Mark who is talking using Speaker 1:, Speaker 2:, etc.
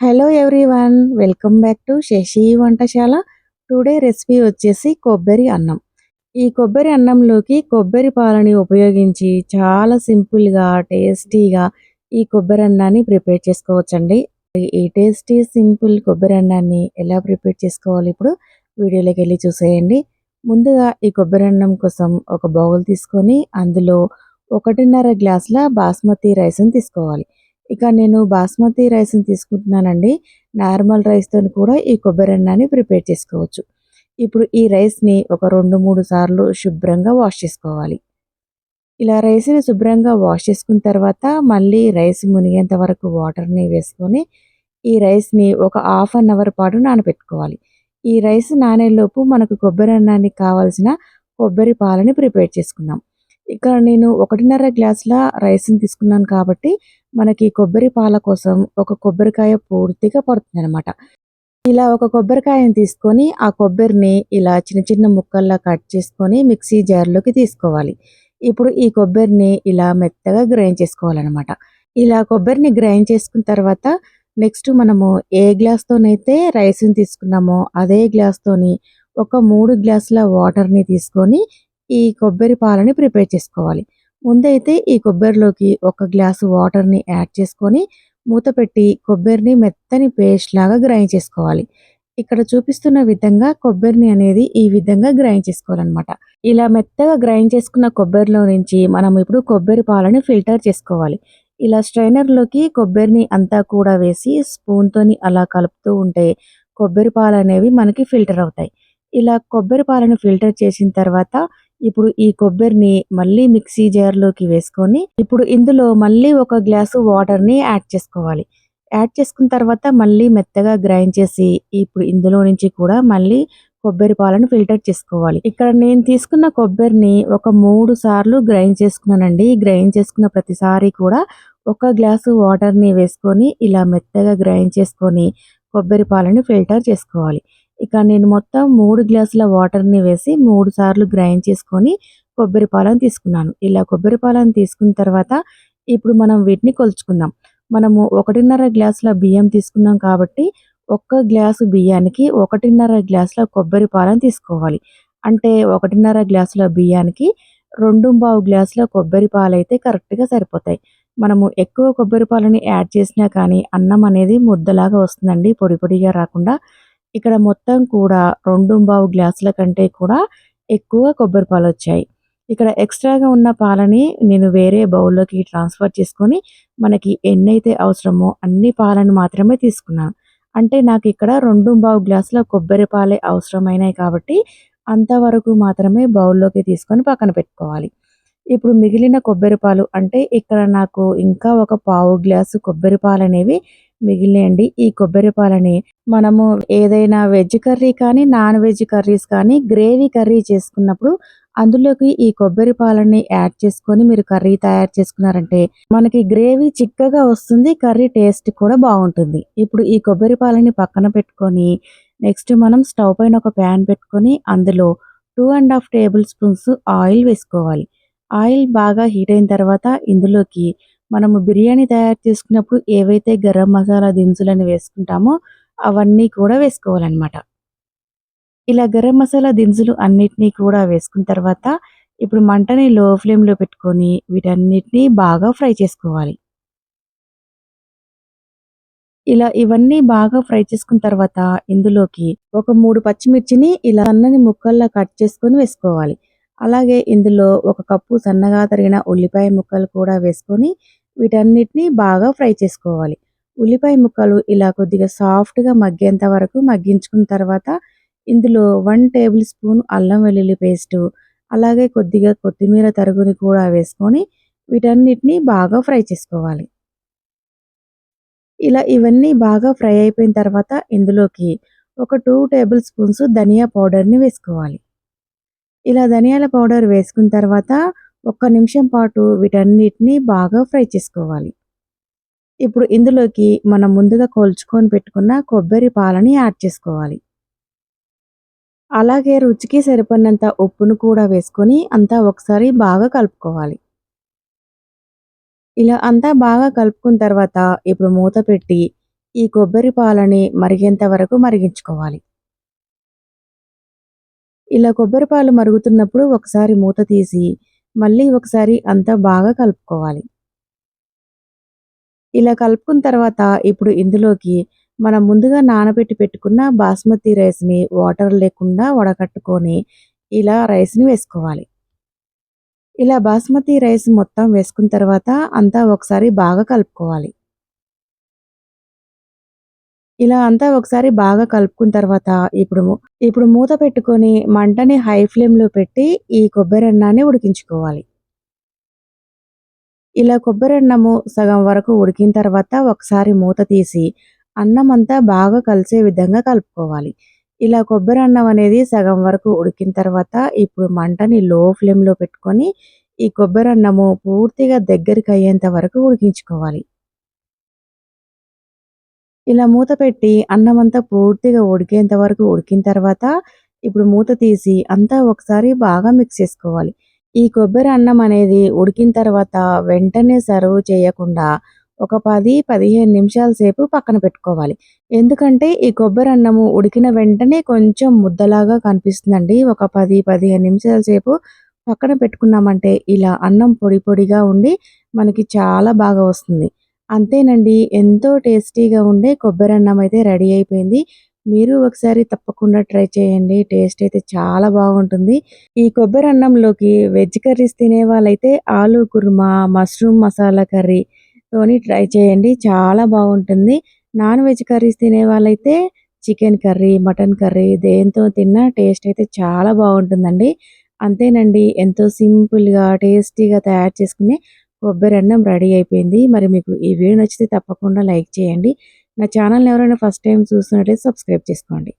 Speaker 1: Hello everyone welcome back to Sashi వంటశాల. Today recipe వచ్చేసి కొబ్బరి అన్నం. ఈ కొబ్బరి అన్నంలోకి కొబ్బరి పాలని ఉపయోగించి చాలా సింపుల్గా టేస్టీగా ఈ కొబ్బరి అన్నాన్ని ప్రిపేర్ చేసుకోవచ్చండి. ఈ టేస్టీ సింపుల్ కొబ్బరి అన్నాన్ని ఎలా ప్రిపేర్ చేసుకోవాలి ఇప్పుడు వీడియోలోకి వెళ్ళి చూసేయండి. ముందుగా ఈ కొబ్బరి అన్నం కోసం ఒక బౌల్ తీసుకొని అందులో ఒకటిన్నర గ్లాసుల బాస్మతి రైస్ని తీసుకోవాలి. ఇక నేను బాస్మతి రైస్ని తీసుకుంటున్నానండి. నార్మల్ రైస్తో కూడా ఈ కొబ్బరి అన్నాన్ని ప్రిపేర్ చేసుకోవచ్చు. ఇప్పుడు ఈ రైస్ని ఒక రెండు మూడు సార్లు శుభ్రంగా వాష్ చేసుకోవాలి. ఇలా రైస్ని శుభ్రంగా వాష్ చేసుకున్న తర్వాత మళ్ళీ రైస్ మునిగేంత వరకు వాటర్ని వేసుకొని ఈ రైస్ని ఒక హాఫ్ అన్ అవర్ పాటు నానబెట్టుకోవాలి ఈ రైస్ నానేలోపు మనకు కొబ్బరి అన్నానికి కావాల్సిన కొబ్బరి పాలని ప్రిపేర్ చేసుకుందాం. ఇక్కడ నేను ఒకటిన్నర గ్లాసుల రైస్ని తీసుకున్నాను కాబట్టి మనకి కొబ్బరి పాల కోసం ఒక కొబ్బరికాయ పూర్తిగా పడుతుంది అనమాట ఇలా ఒక కొబ్బరికాయని తీసుకొని ఆ కొబ్బరిని ఇలా చిన్న చిన్న ముక్కల్లా కట్ చేసుకొని మిక్సీ జార్లోకి తీసుకోవాలి. ఇప్పుడు ఈ కొబ్బరిని ఇలా మెత్తగా గ్రైండ్ చేసుకోవాలన్నమాట. ఇలా కొబ్బరిని గ్రైండ్ చేసుకున్న తర్వాత నెక్స్ట్ మనము ఏ గ్లాస్తోనైతే రైస్ని తీసుకున్నామో అదే గ్లాస్తోని ఒక మూడు గ్లాసుల వాటర్ని తీసుకొని ఈ కొబ్బరి పాలని ప్రిపేర్ చేసుకోవాలి. ముందైతే ఈ కొబ్బరిలోకి ఒక గ్లాసు వాటర్ని యాడ్ చేసుకొని మూత పెట్టి కొబ్బరిని మెత్తని పేస్ట్ లాగా గ్రైండ్ చేసుకోవాలి. ఇక్కడ చూపిస్తున్న విధంగా కొబ్బరిని అనేది ఈ విధంగా గ్రైండ్ చేసుకోవాలన్నమాట. ఇలా మెత్తగా గ్రైండ్ చేసుకున్న కొబ్బరిలో నుంచి మనం ఇప్పుడు కొబ్బరి పాలని ఫిల్టర్ చేసుకోవాలి. ఇలా స్ట్రైనర్లోకి కొబ్బరిని అంతా కూడా వేసి స్పూన్తోని అలా కలుపుతూ ఉంటే కొబ్బరి పాలు అనేవి మనకి ఫిల్టర్ అవుతాయి. ఇలా కొబ్బరి పాలను ఫిల్టర్ చేసిన తర్వాత ఇప్పుడు ఈ కొబ్బరిని మళ్ళీ మిక్సీ జార్లోకి వేసుకొని ఇప్పుడు ఇందులో మళ్ళీ ఒక గ్లాసు వాటర్ని యాడ్ చేసుకోవాలి. యాడ్ చేసుకున్న తర్వాత మళ్ళీ మెత్తగా గ్రైండ్ చేసి ఇప్పుడు ఇందులో నుంచి కూడా మళ్ళీ కొబ్బరి పాలను ఫిల్టర్ చేసుకోవాలి. ఇక్కడ నేను తీసుకున్న కొబ్బరిని ఒక మూడు సార్లు గ్రైండ్ చేసుకున్నానండి. గ్రైండ్ చేసుకున్న ప్రతిసారి కూడా ఒక గ్లాసు వాటర్ని వేసుకొని ఇలా మెత్తగా గ్రైండ్ చేసుకొని కొబ్బరి పాలను ఫిల్టర్ చేసుకోవాలి. ఇక నేను మొత్తం మూడు గ్లాసుల వాటర్ని వేసి మూడు సార్లు గ్రైండ్ చేసుకొని కొబ్బరి పాలను తీసుకున్నాను. ఇలా కొబ్బరి పాలను తీసుకున్న తర్వాత ఇప్పుడు మనం వీటిని కొలుచుకుందాం. మనము ఒకటిన్నర గ్లాసుల బియ్యం తీసుకున్నాం కాబట్టి ఒక్క గ్లాసు బియ్యానికి ఒకటిన్నర గ్లాసుల కొబ్బరి పాలను తీసుకోవాలి. అంటే ఒకటిన్నర గ్లాసుల బియ్యానికి రెండు బావు గ్లాసుల కొబ్బరి పాలు అయితే కరెక్ట్గా సరిపోతాయి. మనము ఎక్కువ కొబ్బరి పాలని యాడ్ చేసినా కానీ అన్నం అనేది ముద్దలాగా వస్తుందండి పొడి పొడిగా రాకుండా. ఇక్కడ మొత్తం కూడా రెండు బావు గ్లాసుల కంటే కూడా ఎక్కువ కొబ్బరి పాలు వచ్చాయి. ఇక్కడ ఎక్స్ట్రాగా ఉన్న పాలని నేను వేరే బౌల్లోకి ట్రాన్స్ఫర్ చేసుకొని మనకి ఎన్నైతే అవసరమో అన్ని పాలను మాత్రమే తీసుకున్నాను. అంటే నాకు ఇక్కడ రెండు బావు గ్లాసుల కొబ్బరి పాలే అవసరమైనాయి కాబట్టి అంతవరకు మాత్రమే బౌల్లోకి తీసుకొని పక్కన పెట్టుకోవాలి. ఇప్పుడు మిగిలిన కొబ్బరి పాలు అంటే ఇక్కడ నాకు ఇంకా ఒక పావు గ్లాసు కొబ్బరి పాలు అనేవి మిగిలినండి ఈ కొబ్బరి పాలని మనము ఏదైనా వెజ్ కర్రీ కానీ నాన్ వెజ్ కర్రీస్ కానీ గ్రేవీ కర్రీ చేసుకున్నప్పుడు అందులోకి ఈ కొబ్బరి పాలని యాడ్ చేసుకొని మీరు కర్రీ తయారు చేసుకున్నారంటే మనకి గ్రేవీ చిక్కగా వస్తుంది కర్రీ టేస్ట్ కూడా బాగుంటుంది. ఇప్పుడు ఈ కొబ్బరి పాలని పక్కన పెట్టుకొని నెక్స్ట్ మనం స్టవ్ పైన ఒక ప్యాన్ పెట్టుకొని అందులో two and half tablespoons oil వేసుకోవాలి. ఆయిల్ బాగా హీట్ అయిన తర్వాత ఇందులోకి మనము బిర్యానీ తయారు చేసుకున్నప్పుడు ఏవైతే గరం మసాలా దినుసులను వేసుకుంటామో అవన్నీ కూడా వేసుకోవాలన్నమాట. ఇలా గరం మసాలా దినుసులు అన్నిటినీ కూడా వేసుకున్న తర్వాత ఇప్పుడు మంటని లో ఫ్లేమ్లో పెట్టుకొని వీటన్నిటిని బాగా ఫ్రై చేసుకోవాలి. ఇలా ఇవన్నీ బాగా ఫ్రై చేసుకున్న తర్వాత ఇందులోకి ఒక మూడు పచ్చిమిర్చిని ఇలా అన్నని ముక్కల్లా కట్ చేసుకొని వేసుకోవాలి. అలాగే ఇందులో ఒక కప్పు సన్నగా తరిగిన ఉల్లిపాయ ముక్కలు కూడా వేసుకొని వీటన్నిటిని బాగా ఫ్రై చేసుకోవాలి. ఉల్లిపాయ ముక్కలు ఇలా కొద్దిగా సాఫ్ట్గా మగ్గేంత వరకు మగ్గించుకున్న తర్వాత ఇందులో వన్ టేబుల్ స్పూన్ అల్లం వెల్లుల్లి పేస్టు అలాగే కొద్దిగా కొత్తిమీర తరుగుని కూడా వేసుకొని వీటన్నిటిని బాగా ఫ్రై చేసుకోవాలి. ఇలా ఇవన్నీ బాగా ఫ్రై అయిపోయిన తర్వాత ఇందులోకి ఒక టూ టేబుల్ స్పూన్స్ ధనియా పౌడర్ని వేసుకోవాలి. ఇలా ధనియాల పౌడర్ వేసుకున్న తర్వాత ఒక్క నిమిషం పాటు వీటన్నిటిని బాగా ఫ్రై చేసుకోవాలి. ఇప్పుడు ఇందులోకి మనం ముందుగా కొల్చుకొని పెట్టుకున్న కొబ్బరి పాలని యాడ్ చేసుకోవాలి. అలాగే రుచికి సరిపడినంత ఉప్పును కూడా వేసుకొని అంతా ఒకసారి బాగా కలుపుకోవాలి. ఇలా అంతా బాగా కలుపుకున్న తర్వాత ఇప్పుడు మూత పెట్టి ఈ కొబ్బరి పాలని మరిగేంత వరకు మరిగించుకోవాలి. ఇలా కొబ్బరి పాలు మరుగుతున్నప్పుడు ఒకసారి మూత తీసి మళ్ళీ ఒకసారి అంతా బాగా కలుపుకోవాలి. ఇలా కలుపుకున్న తర్వాత ఇప్పుడు ఇందులోకి మనం ముందుగా నానబెట్టి పెట్టుకున్న బాస్మతి రైస్ని వాటర్ లేకుండా వడకట్టుకొని ఇలా రైస్ని వేసుకోవాలి. ఇలా బాస్మతి రైస్ మొత్తం వేసుకున్న తర్వాత అంతా ఒకసారి బాగా కలుపుకోవాలి. ఇలా అంతా ఒకసారి బాగా కలుపుకున్న తర్వాత ఇప్పుడు ఇప్పుడు మూత పెట్టుకొని మంటని హై ఫ్లేమ్లో పెట్టి ఈ కొబ్బరి అన్నాన్ని ఉడికించుకోవాలి. ఇలా కొబ్బరి అన్నము సగం వరకు ఉడికిన తర్వాత ఒకసారి మూత తీసి అన్నం అంతా బాగా కలిసే విధంగా కలుపుకోవాలి. ఇలా కొబ్బరి అన్నం అనేది సగం వరకు ఉడికిన తర్వాత ఇప్పుడు మంటని లో ఫ్లేమ్లో పెట్టుకొని ఈ కొబ్బరి అన్నము పూర్తిగా దగ్గరికి అయ్యేంత వరకు ఉడికించుకోవాలి. ఇలా మూత పెట్టి అన్నం అంతా పూర్తిగా ఉడికేంత వరకు ఉడికిన తర్వాత ఇప్పుడు మూత తీసి అంతా ఒకసారి బాగా మిక్స్ చేసుకోవాలి. ఈ కొబ్బరి అన్నం అనేది ఉడికిన తర్వాత వెంటనే సర్వ్ చేయకుండా ఒక పది పదిహేను నిమిషాల సేపు పక్కన పెట్టుకోవాలి. ఎందుకంటే ఈ కొబ్బరి అన్నము ఉడికిన వెంటనే కొంచెం ముద్దలాగా కనిపిస్తుందండి. ఒక పది పదిహేను నిమిషాల సేపు పక్కన పెట్టుకున్నామంటే ఇలా అన్నం పొడి పొడిగా ఉండి మనకి చాలా బాగా వస్తుంది. అంతేనండి ఎంతో టేస్టీగా ఉండే కొబ్బరి అన్నం అయితే రెడీ అయిపోయింది. మీరు ఒకసారి తప్పకుండా ట్రై చేయండి టేస్ట్ అయితే చాలా బాగుంటుంది. ఈ కొబ్బరి అన్నంలోకి వెజ్ కర్రీస్ తినే వాళ్ళైతే ఆలు కుర్మా మష్రూమ్ మసాలా కర్రీ తోని ట్రై చేయండి చాలా బాగుంటుంది. నాన్ వెజ్ కర్రీస్ తినే వాళ్ళైతే చికెన్ కర్రీ మటన్ కర్రీ దేంతో తిన్నా టేస్ట్ అయితే చాలా బాగుంటుందండి. అంతేనండి ఎంతో సింపుల్గా టేస్టీగా తయారు చేసుకునే కొబ్బరి అన్నం రెడీ అయిపోయింది. మరి మీకు ఈ వీడియో నచ్చితే తప్పకుండా లైక్ చేయండి. నా ఛానల్ని ఎవరైనా ఫస్ట్ టైం చూస్తున్నట్లయితే సబ్స్క్రైబ్ చేసుకోండి.